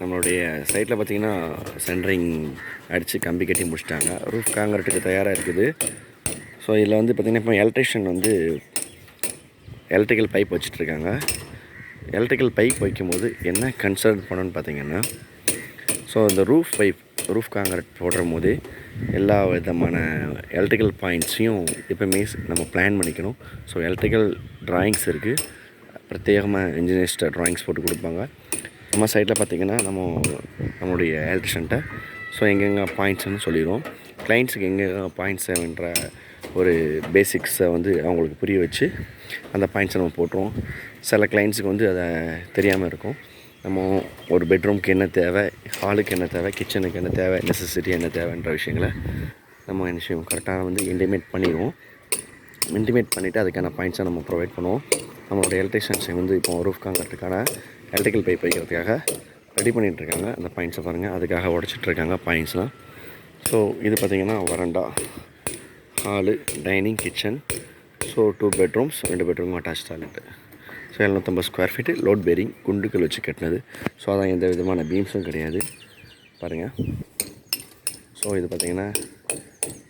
நம்மளுடைய சைட்டில் பார்த்திங்கன்னா சென்ட்ரிங் அடித்து கம்பி கட்டி முடிச்சிட்டாங்க. ரூஃப் காங்கிரட்டுக்கு தயாராக இருக்குது. ஸோ இதில் வந்து பார்த்திங்கன்னா இப்போ எலக்ட்ரிஷியன் வந்து எலக்ட்ரிக்கல் பைப் வச்சிட்ருக்காங்க. எலக்ட்ரிக்கல் பைப் வைக்கும்போது என்ன கன்சர்ன் பண்ணணும்னு பார்த்தீங்கன்னா ஸோ இந்த ரூஃப் பைப் ரூஃப் காங்கிரட் போடுற போது எல்லா விதமான எலக்ட்ரிக்கல் பாயிண்ட்ஸையும் எப்போவுமே நம்ம பிளான் பண்ணிக்கணும். ஸோ எலக்ட்ரிக்கல் ட்ராயிங்ஸ் இருக்குது பிரத்யேகமாக இன்ஜினியர்ஸ்ட்டை ட்ராயிங்ஸ் போட்டு கொடுப்பாங்க. நம்ம சைட்டில் பார்த்திங்கன்னா நம்ம நம்மளுடைய எலக்ட்ரிஷன்ட்ட ஸோ எங்கெங்கே பாயிண்ட்ஸ்னு சொல்லிடுவோம். கிளைண்ட்ஸுக்கு எங்கெங்கே பாயிண்ட்ஸ் வேணுன்ற ஒரு பேசிக்ஸை வந்து அவங்களுக்கு புரிய வச்சு அந்த பாயிண்ட்ஸை நம்ம போட்டுருவோம். சில கிளைண்ட்ஸுக்கு வந்து அதை தெரியாமல் இருக்கும். நம்ம ஒரு பெட்ரூம்க்கு என்ன தேவை ஹாலுக்கு என்ன தேவை கிச்சனுக்கு என்ன தேவை நெசசிட்டி என்ன தேவைன்ற விஷயங்களை நம்ம என்ன செய்வோம்? கரெக்டாக வந்து இன்டிமேட் பண்ணிடுவோம். இன்டிமேட் பண்ணிவிட்டு அதுக்கான பாயிண்ட்ஸை நம்ம ப்ரொவைட் பண்ணுவோம். நம்மளோட எலக்ட்ரிஷியன்ஸ் வந்து இப்போ ரூஃப் காங்கிறதுக்கான எலக்ட்ரிக்கல் பைப் வைக்கிறதுக்காக ரெடி பண்ணிகிட்ருக்காங்க அந்த பாயிண்ட்ஸை பாருங்கள் அதுக்காக உடச்சிட்ருக்காங்க பாயிண்ட்ஸ்லாம் ஸோ இது பார்த்திங்கன்னா veranda hall dining kitchen so two bedrooms ரெண்டு பெட்ரூம் அட்டாச் டாய்லெட்டு ஸோ எழுநூற்றம்பது ஸ்கொயர் ஃபீட்டு லோட் பேரிங் குண்டுக்கல் வச்சு கட்டினது. ஸோ அதான் எந்த விதமான பீம்ஸும் கிடையாது. பாருங்கள் ஸோ இது பார்த்திங்கன்னா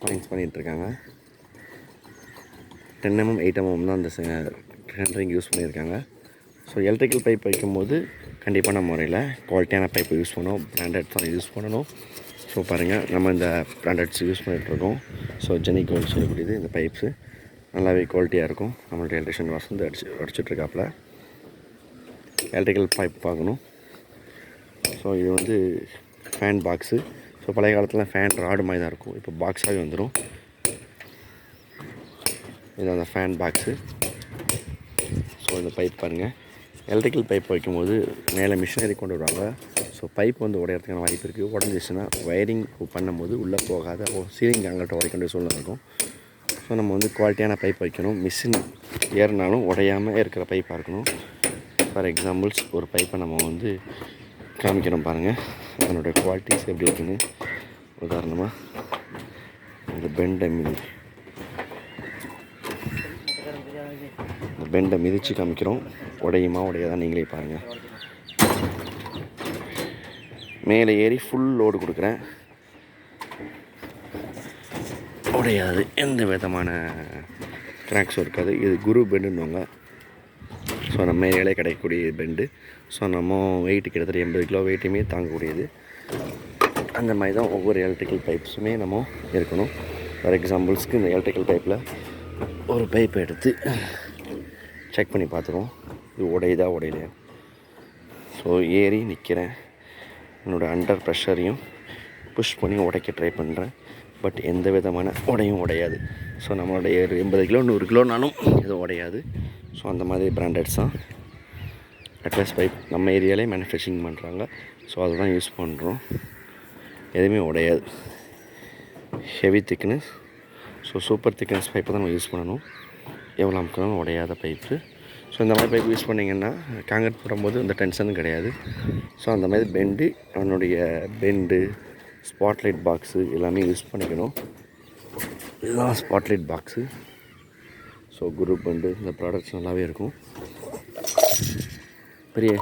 பாயிண்ட்ஸ் பண்ணிகிட்ருக்காங்க டென் எம்எம் எயிட் எம்எம் தான் அந்த uh, சென்டரிங் யூஸ் பண்ணியிருக்காங்க. ஸோ எலக்ட்ரிக்கல் பைப் வைக்கும்போது கண்டிப்பான முறையில் குவாலிட்டியான பைப்பை யூஸ் பண்ணணும் பிராண்டட் தான் யூஸ் பண்ணணும். ஸோ பாருங்கள் நம்ம இந்த பிராண்டட்ஸ் யூஸ் பண்ணிகிட்ருக்கோம் ஸோ ஜெனி கோல்டு சொல்லக்கூடியது இந்த பைப்ஸு நல்லாவே குவாலிட்டியாக இருக்கும். நம்மளுடைய எலக்ட்ரிஷன் வந்து அடிச்சு அடிச்சுட்ருக்காப்புல எலக்ட்ரிக்கல் பைப் பார்க்கணும் ஸோ இது வந்து ஃபேன் பாக்ஸு ஸோ பழைய காலத்தில் ஃபேன் ராடு மாதிரி தான் இருக்கும். இப்போ பாக்ஸாகவே வந்துடும் இது அந்த ஃபேன் பாக்ஸு ஸோ இந்த பைப் பாருங்கள் எலக்ட்ரிக்கல் பைப் வைக்கும்போது மேலே மிஷினரி கொண்டு வருவாங்க. ஸோ பைப் வந்து உடையறதுக்கான வாய்ப்பு இருக்குது உடஞ்சிச்சுன்னா வயரிங் பண்ணும்போது உள்ளே போகாத சீலிங் அங்கிட்ட உடைக்கின்ற சூழ்நிலை இருக்கும். ஸோ நம்ம வந்து குவாலிட்டியான பைப் வைக்கணும். மிஷின் ஏறினாலும் உடையாமல் இருக்கிற பைப்பாக இருக்கணும். ஃபார் எக்ஸாம்பிள்ஸ் ஒரு பைப்பை நம்ம வந்து காமிக்கிறோம் பாருங்கள் அதனுடைய குவாலிட்டிஸ் எப்படி இருக்குன்னு. உதாரணமாக இந்த பெண்டை மிதி இந்த பெண்டை மிதித்து காமிக்கிறோம். உடையுமா உடையாதான் நீங்களே பாருங்கள் மேலே ஏறி ஃபுல் லோடு கொடுக்குறேன். உடையாது. எந்த விதமான கிராக்ஸும் இருக்காது. இது குரு பெண்டுன்னுவாங்க. ஸோ நம்ம ஏரியாலே கிடைக்கக்கூடிய பெண்டு. ஸோ நம்ம வெயிட் கிட்டத்தட்ட எண்பது கிலோ வெயிட்டுமே தாங்கக்கூடியது. அந்த மாதிரி தான் ஒவ்வொரு எலக்ட்ரிக்கல் பைப்ஸுமே நம்ம இருக்கணும். ஃபார் எக்ஸாம்பிள்ஸ்க்கு இந்த எலக்ட்ரிக்கல் பைப்பில் ஒரு பைப் எடுத்து செக் பண்ணி பார்த்துருவோம் இது உடையுதா உடையலையா? ஸோ ஏறி நிற்கிறேன் என்னோடய அண்டர் ப்ரெஷரையும் புஷ் பண்ணி உடைக்க ட்ரை பண்ணுறேன் பட் எந்த விதமான உடையும் உடையாது. ஸோ நம்மளுடைய ஒரு எண்பது கிலோ நூறு கிலோனாலும் எதுவும் உடையாது. ஸோ அந்த மாதிரி பிராண்டட்ஸ் தான். அட்லஸ் பைப் நம்ம ஏரியாலே மேனுஃபேக்சரிங் பண்ணுறாங்க ஸோ அதை தான் யூஸ் பண்ணுறோம் எதுவுமே உடையாது. Heavy thickness so super thickness பைப்பை தான் நம்ம யூஸ் பண்ணணும். எவ்வளோ அமுக்கணும் உடையாத பைப்பு ஸோ இந்த மாதிரி பைப் யூஸ் பண்ணிங்கன்னா காங்கிரட் போடும்போது அந்த டென்ஷனும் கிடையாது. ஸோ அந்த மாதிரி பெண்டு அவனுடைய பெண்டு ஸ்பாட்லைட் பாக்ஸு எல்லாமே யூஸ் பண்ணிக்கணும். இதுதான் spotlight box so group bend இந்த ப்ராடக்ட்ஸ் நல்லாவே இருக்கும். பெரிய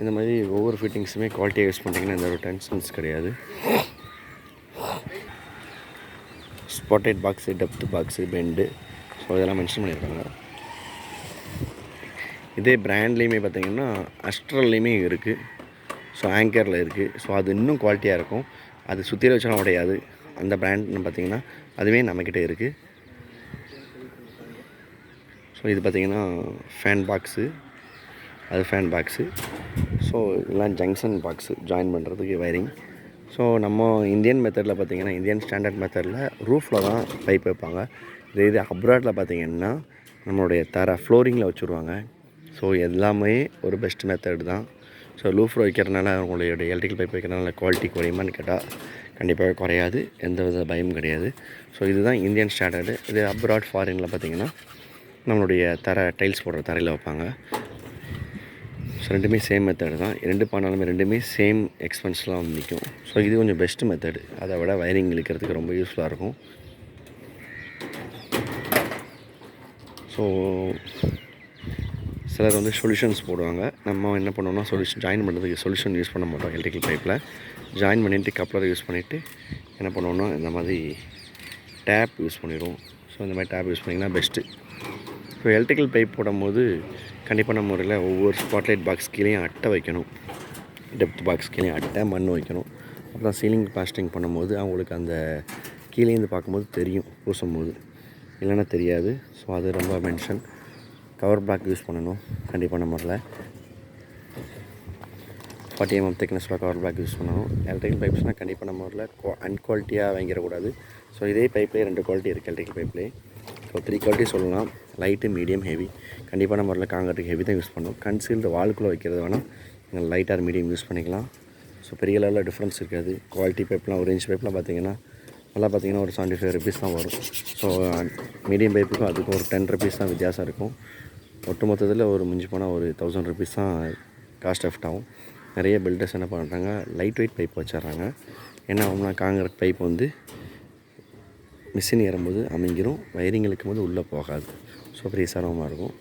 இந்த மாதிரி ஒவ்வொரு ஃபிட்டிங்ஸுமே குவாலிட்டியாக யூஸ் பண்ணிங்கன்னா எந்த ஒரு டென்ஷன்ஸ் கிடையாது. Spotted box depth box bend so இதெல்லாம் மென்ஷன் பண்ணியிருக்காங்க. இதே பிராண்ட்லேயுமே பார்த்தீங்கன்னா அஸ்ட்ரல்லையுமே இருக்குது ஸோ ஆங்கரில் இருக்குது ஸோ அது இன்னும் குவாலிட்டியாக இருக்கும். அது சுற்றில வச்சாலும் உடையாது அந்த பிராண்ட்னு பார்த்தீங்கன்னா அதுவே நம்மக்கிட்ட இருக்குது ஸோ இது பார்த்திங்கன்னா ஃபேன் பாக்ஸு அது ஃபேன் பாக்ஸு ஸோ இதெல்லாம் ஜங்ஷன் பாக்ஸு ஜாயின் பண்ணுறதுக்கு வயரிங் ஸோ நம்ம இந்தியன் மெத்தடில் பார்த்திங்கன்னா இந்தியன் ஸ்டாண்டர்ட் மெத்தடில் ரூஃபில் தான் பைப் வைப்பாங்க. இதே இது அப்ராட்டில் பார்த்தீங்கன்னா நம்மளுடைய தர ஃப்ளோரிங்கில் வச்சுருவாங்க. ஸோ எல்லாமே ஒரு பெஸ்ட் மெத்தட் தான். ஸோ லூஃப்ரோ வைக்கிறனால உங்களுடைய எலக்ட்ரிக்கல் பைப் வைக்கிறனால குவாலிட்டி குறையுமான்னு கேட்டால் கண்டிப்பாக குறையாது. எந்த வித பயமும் கிடையாது. ஸோ இதுதான் இந்தியன் ஸ்டாண்டர்டு இது அப்ராட் ஃபாரினில் பார்த்தீங்கன்னா நம்மளுடைய தர டைல்ஸ் போடுற தரையில் வைப்பாங்க. ஸோ ரெண்டுமே சேம் மெத்தடு தான். ரெண்டு பண்ணாலுமே ரெண்டுமே சேம் எக்ஸ்பென்ஸ்லாம் வந்து நிற்கும் ஸோ இது கொஞ்சம் பெஸ்ட் மெத்தடு அதை விட வயரிங் இழுக்கிறதுக்கு ரொம்ப யூஸ்ஃபுல்லாக இருக்கும். ஸோ சிலர் வந்து சொல்யூஷன்ஸ் போடுவாங்க. நம்ம என்ன பண்ணுவோம்னா சொல்யூஷன் ஜாயின் பண்ணுறதுக்கு சொல்யூஷன் யூஸ் பண்ண மாட்டோம் எலக்ட்ரிக்கல் பைப்பில் ஜாயின் பண்ணிவிட்டு கப்ளர் யூஸ் பண்ணிவிட்டு என்ன பண்ணுவோம்னா இந்த மாதிரி டேப் யூஸ் பண்ணிடுவோம். ஸோ இந்த மாதிரி டேப் யூஸ் பண்ணிங்கன்னா பெஸ்ட்டு இப்போ எலக்ட்ரிக்கல் பைப் போடும்போது கண்டிப்பான முறையில் ஒவ்வொரு ஸ்பாட்லைட் பாக்ஸ் கீழேயும் அட்டை வைக்கணும். டெப்த் பாக்ஸ் கீழே அட்டை மண் வைக்கணும். அப்புறம் சீலிங் பிளாஸ்டிங் பண்ணும்போது அவங்களுக்கு அந்த கீழேருந்து பார்க்கும்போது தெரியும் பூசும்போது. இல்லைன்னா தெரியாது. ஸோ அது ரொம்ப மென்ஷன் கவர் பிளாக் யூஸ் பண்ணணும். கண்டிப்பான முறையில் ஃபார்ட்டி எம்எம் திக்னஸில் கவர் பிளாக் யூஸ் பண்ணணும். எலக்ட்ரிக்கல் பைப்ஸ்னால் கண்டிப்பாக நம்ம ஊரில் அன்குவாலிட்டியாக வாங்கிடக்கூடாது. ஸோ இதே பைப்லேயே ரெண்டு குவாலிட்டி இருக்குது எலக்ட்ரிக்கல் பைப்லேயே ஸோ த்ரீ குவாலிட்டி சொல்லலாம். லைட்டு மீடியம் ஹெவி கண்டிப்பான முறையில் காங்கிரீட்டுக்கு ஹெவி தான் யூஸ் பண்ணணும். கன்சீல்டு வால்குள்ளே வைக்கிறது வேணால் நீங்கள் லைட்டாக மீடியம் யூஸ் பண்ணிக்கலாம். ஸோ பெரிய லெவலில் டிஃப்ரென்ஸ் இருக்காது. குவாலிட்டி பைப்லாம் ஒரு இன்ச் பைப்லாம் பார்த்தீங்கன்னா நல்லா பார்த்தீங்கன்னா ஒரு செவன்ட்டி ஃபைவ் ருபீஸ் தான் வரும். ஸோ மீடியம் பைப்புக்கும் அதுக்கும் ஒரு டென் ருபீஸ் தான் வித்தியாசம் இருக்கும். ஒட்டு மொத்தத்தில் ஒரு மிஞ்சி போனால் ஒரு தௌசண்ட் ருபீஸ் தான் காஸ்ட் எஃப்ட் ஆகும் நிறைய பில்டர்ஸ் என்ன பண்ணுறாங்க லைட் வெயிட் பைப் வச்சிடுறாங்க. என்ன ஆகும்னா காங்கிரட் பைப் வந்து மிஷின் ஏறும்போது அமைங்கிரும் வயரிங் இழுக்கும் போது உள்ளே போகாது. ஸோ பெரிய சிரமமாக இருக்கும்.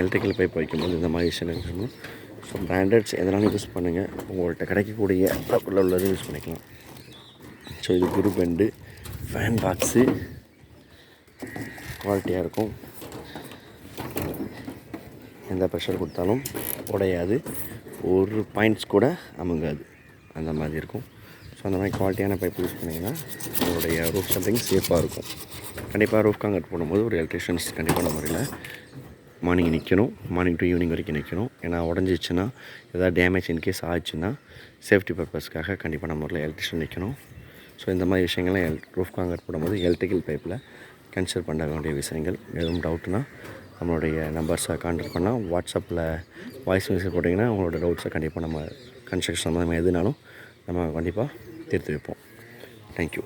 எலக்ட்ரிக்கல் பைப் வைக்கும்போது இந்த மாதிரி விஷயம் இருக்கணும். ஸோ பிராண்டட்ஸ் எதனாலும் யூஸ் பண்ணுங்கள் உங்கள்கிட்ட கிடைக்கக்கூடிய உள்ள உள்ளதும் யூஸ் பண்ணிக்கலாம். ஸோ இது குரூப் பெண்டு ஃபேன் பாக்ஸு குவாலிட்டியாக இருக்கும். எந்த ப்ரெஷர் கொடுத்தாலும் உடையாது. ஒரு பாயிண்ட்ஸ் கூட அமுங்காது. அந்த மாதிரி இருக்கும். ஸோ அந்த மாதிரி குவாலிட்டியான பைப் யூஸ் பண்ணிங்கன்னா உங்களுடைய ரூஃப் சம்திங் சேஃபாக இருக்கும். கண்டிப்பாக ரூஃப் காங்கட் போடும்போது ஒரு எலக்ட்ரிஷியன்ஸ் கண்டிப்பான முறையில் மார்னிங் நிற்கணும் மார்னிங் டு ஈவினிங் வரைக்கும் நிற்கணும் ஏன்னா உடஞ்சிச்சுன்னா ஏதாவது டேமேஜ் இன்கேஸ் ஆச்சுன்னா சேஃப்டி பர்பஸ்க்காக கண்டிப்பான முறையில் எலக்ட்ரிஷியன் நிற்கணும் ஸோ இந்த மாதிரி விஷயங்கள்லாம் எல் ரூஃப் காங்கிரட் போடும்போது எலக்ட்ரிக்கல் பைப்பில் கன்சிடர் பண்ண வேண்டிய விஷயங்கள். எதுவும் டவுட்னா நம்மளுடைய நம்பர்ஸை கான்டாக்ட் பண்ணால் வாட்ஸ்அப்பில் வாய்ஸ் மெசேஜ் போட்டிங்கன்னா உங்களோட டவுட்ஸை கண்டிப்பாக நம்ம கன்ஸ்ட்ரக்ஷன் சம்மந்தமாக எதுனாலும் நம்ம கண்டிப்பாக தீர்த்து வைப்போம். தேங்க்யூ